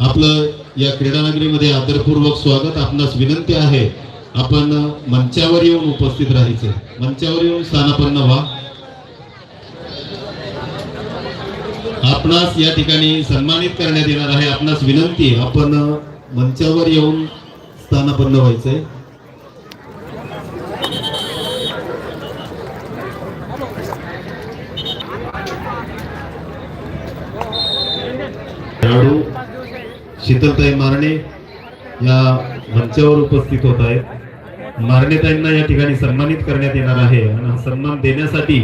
आपलं या क्रीडानगरीमध्ये आदरपूर्वक स्वागत. आपणास विनंती आहे आपण मंचावर येऊन उपस्थित राहायचे. मंचावर येऊन स्थानापन्न व्हा. आपणास या ठिकाणी सन्मानित करण्यात येणार आहे. आपणास विनंती आपण मंचावर येऊन स्थानापन्न व्हायचंय. खेळाडू शीतलताई मारणे या मंचावर उपस्थित होत आहेत. मारणेताईंना या ठिकाणी सन्मानित करण्यात येणार आहे आणि हा सन्मान देण्यासाठी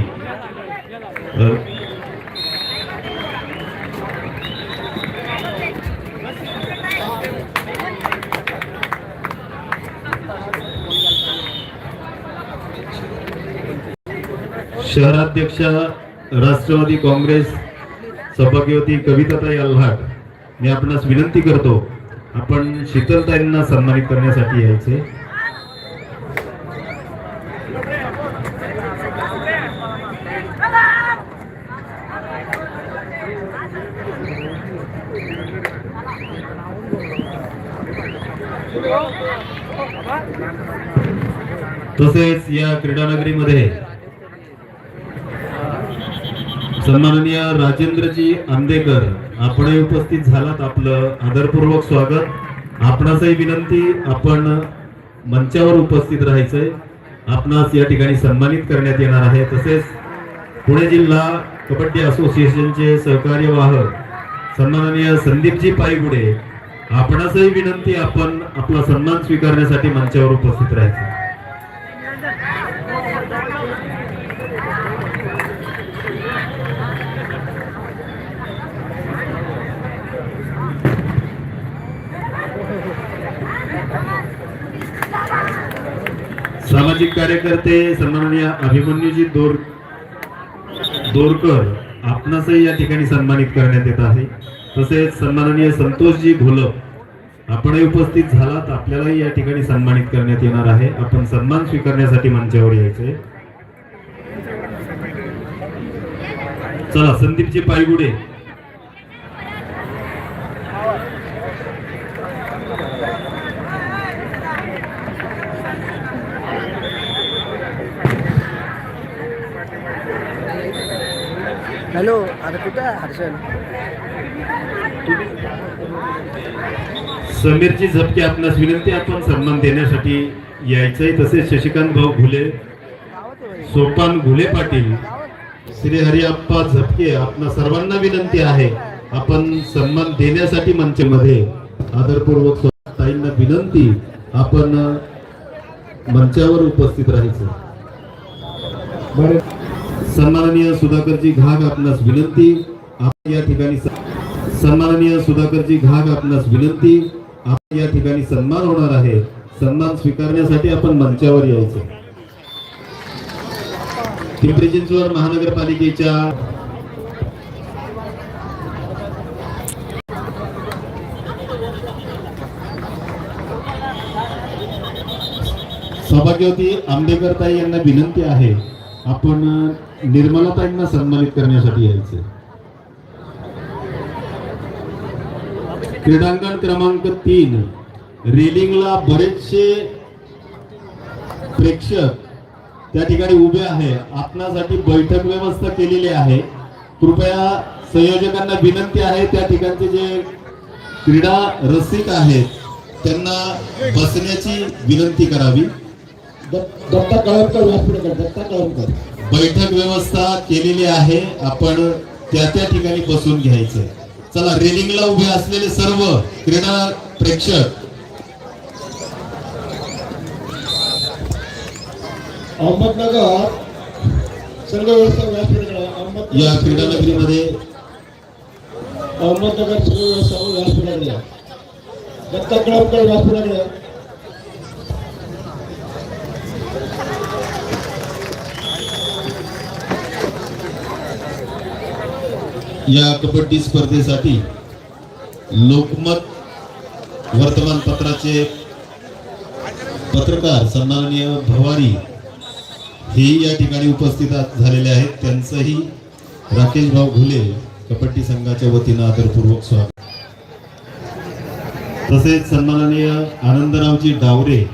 शहराध्यक्ष शहराध्यक्षा राष्ट्रवादी काँग्रेस सभागवती कविताताई अल्हाट मी आपणास विनंती करतो आपण शीतलताईंना सन्मानित करण्यासाठी यायचे. तसेच या क्रीडानगरीमध्ये सन्माननीय राजेंद्रजी आंदेकर आपणही उपस्थित झालात आपलं आदरपूर्वक स्वागत. आपणासही विनंती आपण मंचावर उपस्थित राहायचंय. आपणास या ठिकाणी सन्मानित करण्यात येणार आहे. तसेच पुणे जिल्हा कबड्डी असोसिएशनचे सहकार्यवाहक सन्माननीय संदीपजी पायगुडे आपणासही विनंती आपण आपला सन्मान स्वीकारण्यासाठी मंचावर उपस्थित राहायचं सामाजिक कार्यकर्ते सन्माननीय अभिमन्यूजी दोर दोरकर आपणासही या ठिकाणी सन्मानित करण्यात येत आहे. तसेच सन्माननीय संतोषजी घोलप आपणही उपस्थित झालात आपल्यालाही या ठिकाणी सन्मानित करण्यात येणार आहे. आपण सन्मान स्वीकारण्यासाठी मंचावर यायचे चला संदीपजी पायगुडे. हॅलो अरे कुठं आहे हर्षल? समीरची झपके आपणास विनंती आपण सन्मान देण्यासाठी यायचंय. तसेच शशिकांत भाऊ घुले सोपान घुले पाटील श्री हरिअप्पा झपके आपणा सर्वांना विनंती आहे आपण सन्मान देण्यासाठी मंचमध्ये आदरपूर्वक ताईंना विनंती आपण मंचावर उपस्थित राहायचं. सन्माननीय सुधाकरजी घाग आपणास विनंती. आपण या ठिकाणी सन्माननीय सुधाकरजी घाग आपणास विनंती. आपण या ठिकाणी सन्मान होणार आहे. सन्मान स्वीकारण्यासाठी आपण मंचावर यायचं. पिंपरी चिंचवड महानगरपालिकेच्या सौभाग्यवती आंबेकर ताई यांना विनंती आहे. आपण निर्मलताईंना सन्मानित करण्यासाठी यायचे. क्रीडांगण क्रमांक तीन रेलिंगला बरेचसे प्रेक्षक त्या ठिकाणी उभे आहे. आपणासाठी बैठक व्यवस्था केलेली आहे. कृपया संयोजकांना विनंती आहे त्या ठिकाणचे जे क्रीडा रसिक आहेत त्यांना बसण्याची विनंती करावी. दत्ता कळमकर कर दत्ता कळमकर. बैठक व्यवस्था केलेली आहे. आपण त्या त्या ठिकाणी बसून घ्यायचं चला रेलिंगला उभे असलेले सर्व क्रीडा प्रेक्षक. अहमदनगर. संघ व्यवस्था या क्रीडा नगरीमध्ये अहमदनगर. संघ व्यवस्था व्यासपीठाकडे. दत्ता कळमकर व्यासपीठाकडे या. कबड्डी स्पर्धेसाठी लोकमत वर्तमानपत्राचे पत्रकार सन्माननीय भवारी हे या ठिकाणी उपस्थित झालेले आहेत. त्यांचंही राकेश भाऊ घुले कबड्डी संघाच्या वतीनं आदरपूर्वक स्वागत. तसेच सन्माननीय आनंदरावजी डावरे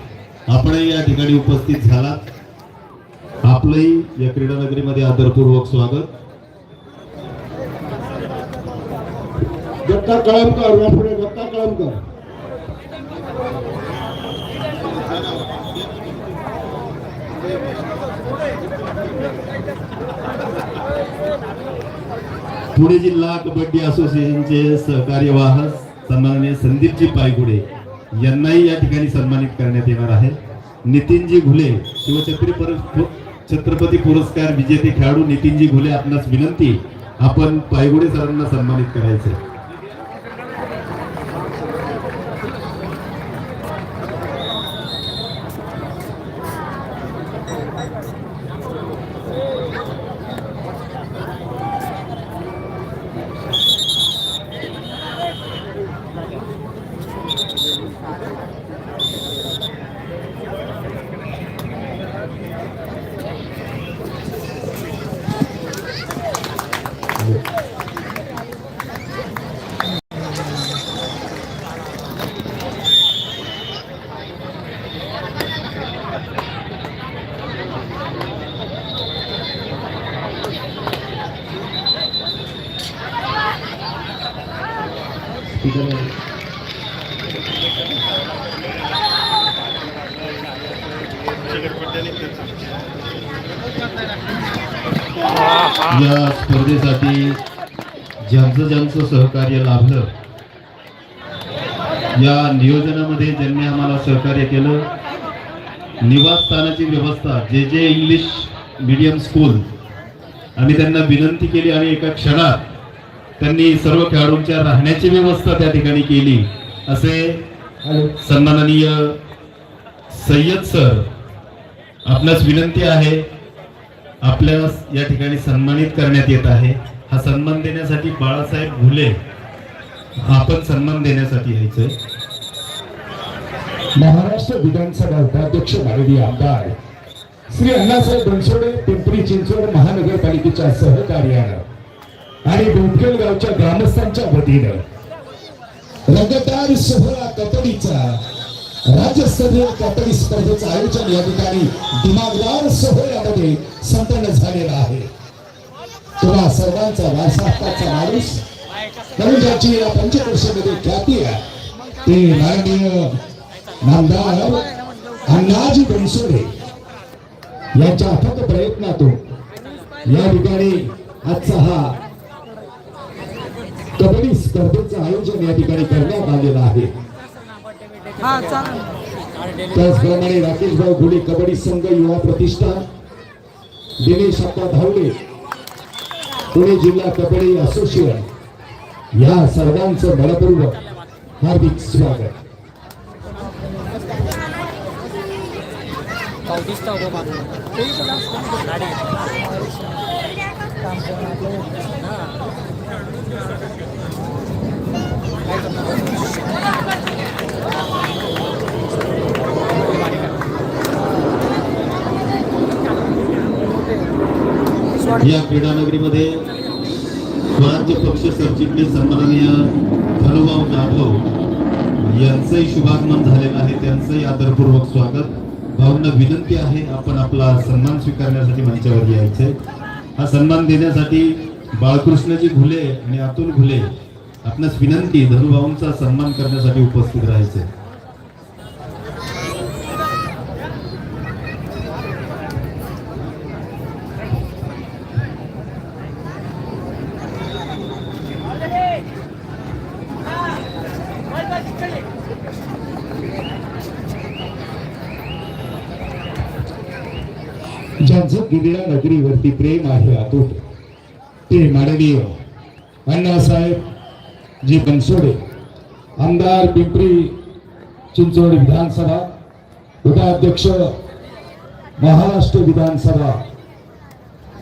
आपणही या ठिकाणी उपस्थित झालात. आपलंही या क्रीडा नगरीमध्ये आदरपूर्वक स्वागत. दत्ता कळमकर या दत्ता कळमकर पुणे जिल्हा कबड्डी असोसिएशनचे सहकार्यवाह सन्माननीय संदीपजी पायगुडे यांनाही या ठिकाणी सन्मानित करण्यात येणार आहे. नितीनजी घुले शिवछत्री छत्रपती पुरस्कार विजेते खेळाडू नितीनजी घुले आपणास विनंती आपण पायगुडे सरांना सन्मानित करायचे या स्पर्धेसाठी ज्यांचं ज्यांचं सहकार्य लाभलं या नियोजनामध्ये ज्यांनी आम्हाला सहकार्य केलं निवासस्थानाची व्यवस्था जे जे इंग्लिश मीडियम स्कूल आम्ही त्यांना विनंती केली आणि एका क्षणात त्यांनी सर्व खेळाडूंच्या राहण्याची व्यवस्था त्या ठिकाणी केली. असे सन्माननीय सय्यद सर आपणास विनंती आहे. आपल्या या ठिकाणी सन्मानित करण्यात येत आहे. हा सन्मान देण्यासाठी बाळासाहेब भुले आपण सन्मान देण्यासाठी यायचं महाराष्ट्र विधानसभा उपाध्यक्ष माननीय आमदार श्री अण्णासाहेब बनसोडे पिंपरी चिंचवड महानगरपालिकेच्या सहकार्यानं आणि बोटकेल गावच्या ग्रामस्थांच्या वतीनं रंगतदार सोहळा कतडीचा राज्यस्तरीय कबड्डी स्पर्धेचं आयोजन या ठिकाणी दिमागदार सोहळ्यामध्ये संपन्न झालेला आहे. तुम्हा सर्वांचा वारसा माणूस म्हणून ज्याची या पंचवर्षामध्ये ख्याती आहे. ते माननीय नामदार अण्णाजी बनसोडे यांच्या अथक प्रयत्नातून या ठिकाणी आजचा हा कबड्डी स्पर्धेचं आयोजन या ठिकाणी करण्यात आलेलं आहे. त्याचप्रमाणे राकेश भाऊ घुले कबड्डी संघ युवा प्रतिष्ठान दिनेश अप्पा धावडे पुणे जिल्हा कबड्डी असोसिएशन. या सर्वांचं मनपूर्वक हार्दिक स्वागत. काम करून आपलं हां या क्रीडा नगरीमध्ये स्वराज्य पक्ष सरचिटणीस सन्माननीय धनुभाऊ जाधव यांचंही शुभागमन झालेलं आहे. त्यांचंही आदरपूर्वक स्वागत. भाऊंना विनंती आहे आपण आपला सन्मान स्वीकारण्यासाठी मंचावर यायचंय. हा सन्मान देण्यासाठी बाळकृष्णजी घुले आणि अतुल घुले आपणास विनंती धनुभाऊंचा सन्मान करण्यासाठी उपस्थित राहायचंय. ज्यांचं नगरीवरती प्रेम आहे अतूट. ते माननीय अण्णासाहेब जी बनसोडे आमदार पिंपरी चिंचवड विधानसभा उपाध्यक्ष महाराष्ट्र विधानसभा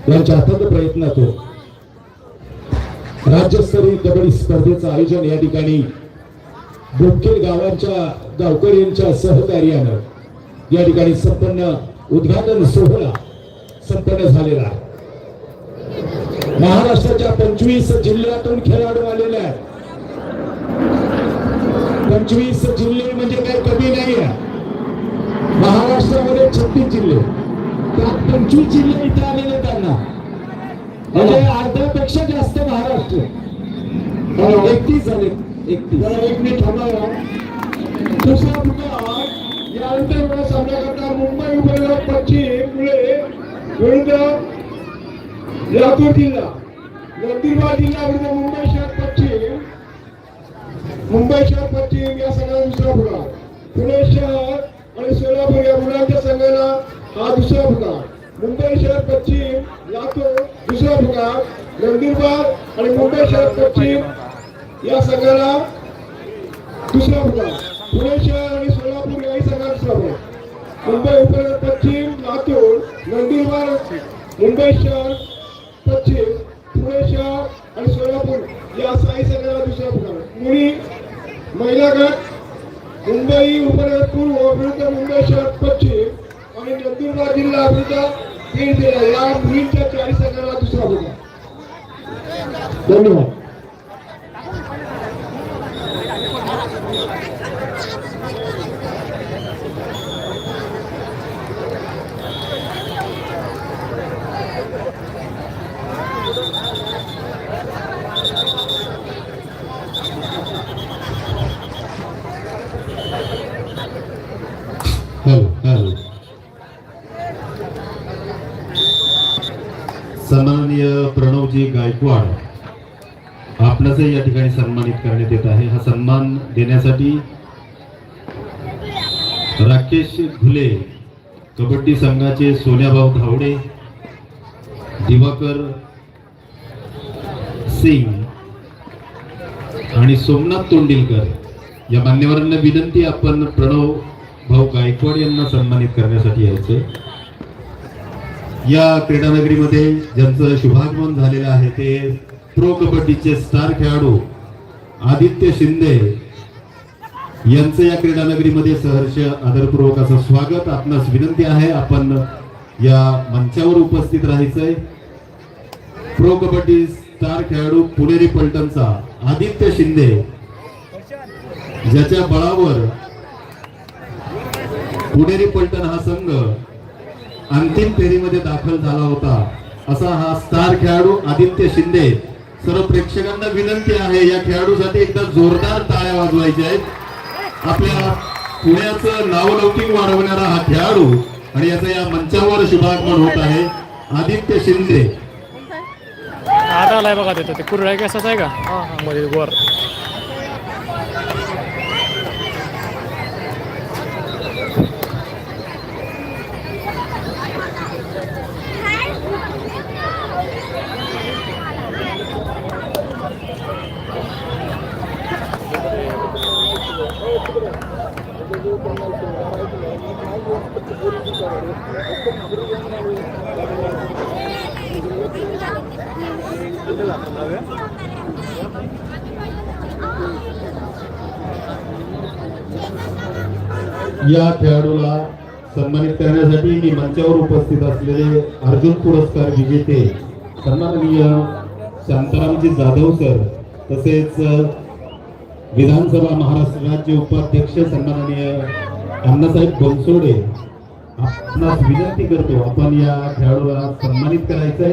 यांच्या अथक प्रयत्नातून राज्यस्तरीय कबड्डी स्पर्धेचं आयोजन या ठिकाणी बोटखेल गावांच्या गावकऱ्यांच्या सहकार्यानं या ठिकाणी संपन्न उद्घाटन सोहळा संपन्न झालेला आहे. महाराष्ट्राच्या पंचवीस जिल्ह्यातून खेळाडू आलेले आहेत. पंचवीस जिल्हे म्हणजे काही कमी नाही आहे. महाराष्ट्रामध्ये छत्तीस जिल्हे. त्यात पंचवीस जिल्हे इथे आलेले त्यांना. म्हणजे अर्ध्यापेक्षा जास्त महाराष्ट्र. एकतीस झाले. एकतीस. जरा एक मिनिट थांबावा. दुसरा मुद्दा यानंतर मला सामना करता मुंबई उपनगर पश्चिम पुणे विरुद्ध लातूर जिल्हा नंदुरबार जिल्हा विरुद्ध मुंबई शहर पश्चिम. मुंबई शहर पश्चिम या संघाला दुसरा फुगा पुणे शहर आणि सोलापूर या मुलांच्या संघाला हा दुसरा फुगा मुंबई शहर पश्चिम लातूर दुसरा फुगा नंदुरबार आणि मुंबई शहर पश्चिम या संघाला दुसरा फुगा पुणे शहर आणि सोलापूर याही संघाला दुसरा फुगा मुंबई उपनगर पश्चिम लातूर नंदुरबार मुंबई शहर पश्चिम पुणे शहर आणि सोलापूर. या साई संघाला दुसरा प्रकार मुली महिला गट मुंबई उपनगर पूर्व विरुद्ध मुंबई शहर पश्चिम आणि नंदुरबार जिल्हा विरुद्ध बीड जिल्हा या मुलींच्या चाळीस संघाला दुसरा फुगा धन्यवाद हॅलो हॅलो सन्माननीय प्रणवजी गायकवाड आपणासही या ठिकाणी सन्मानित करण्यात येत आहे. हा सन्मान देण्यासाठी राकेश घुले कबड्डी संघाचे सोन्याभाऊ धावडे दिवाकर सिंग आणि सोमनाथ तोंडिलकर. या मान्यवरांना विनंती आपण प्रणव भाऊ गायकवाड यांना सन्मानित करण्यासाठी यायचे या क्रीडानगरीमध्ये ज्यांचं शुभागमन झालेलं आहे ते प्रो कबड्डीचे स्टार खेळाडू आदित्य शिंदे यांचं या क्रीडानगरीमध्ये सहर्ष आदरपूर्वक असं स्वागत आपणास विनंती आहे. आपण या मंचावर उपस्थित राहायचंय. प्रो कबड्डी स्टार खेळाडू पुणेरी पलटणचा आदित्य शिंदे ज्याच्या बळावर पुणेरी पलटण हा संघ अंतिम फेरीमध्ये दाखल झाला होता. असा हा स्टार खेळाडू आदित्य शिंदे. सर्व प्रेक्षकांना विनंती आहे या खेळाडूसाठी एकदा जोरदार टाळ्या वाजवायच्या आहेत. आपल्या पुण्याचं नावलौकिक वाढवणारा हा खेळाडू आणि याचं या मंचावर शुभागमन होत आहे. आदित्य शिंदे. आता आलाय बघा तिथं ते कुरळ्या केसाच आहे का? हा हा मध्ये वर. या खेळाडूला सन्मानित करण्यासाठी मी मंचावर उपस्थित असलेले अर्जुन पुरस्कार विजेते सन्माननीय शांतारामजी जाधव सर तसेच विधानसभा महाराष्ट्र राज्य उपाध्यक्ष सन्माननीय अण्णासाहेब बनसोडे. आपणास विनंती करतो आपण या खेळाडूला सन्मानित करायचंय.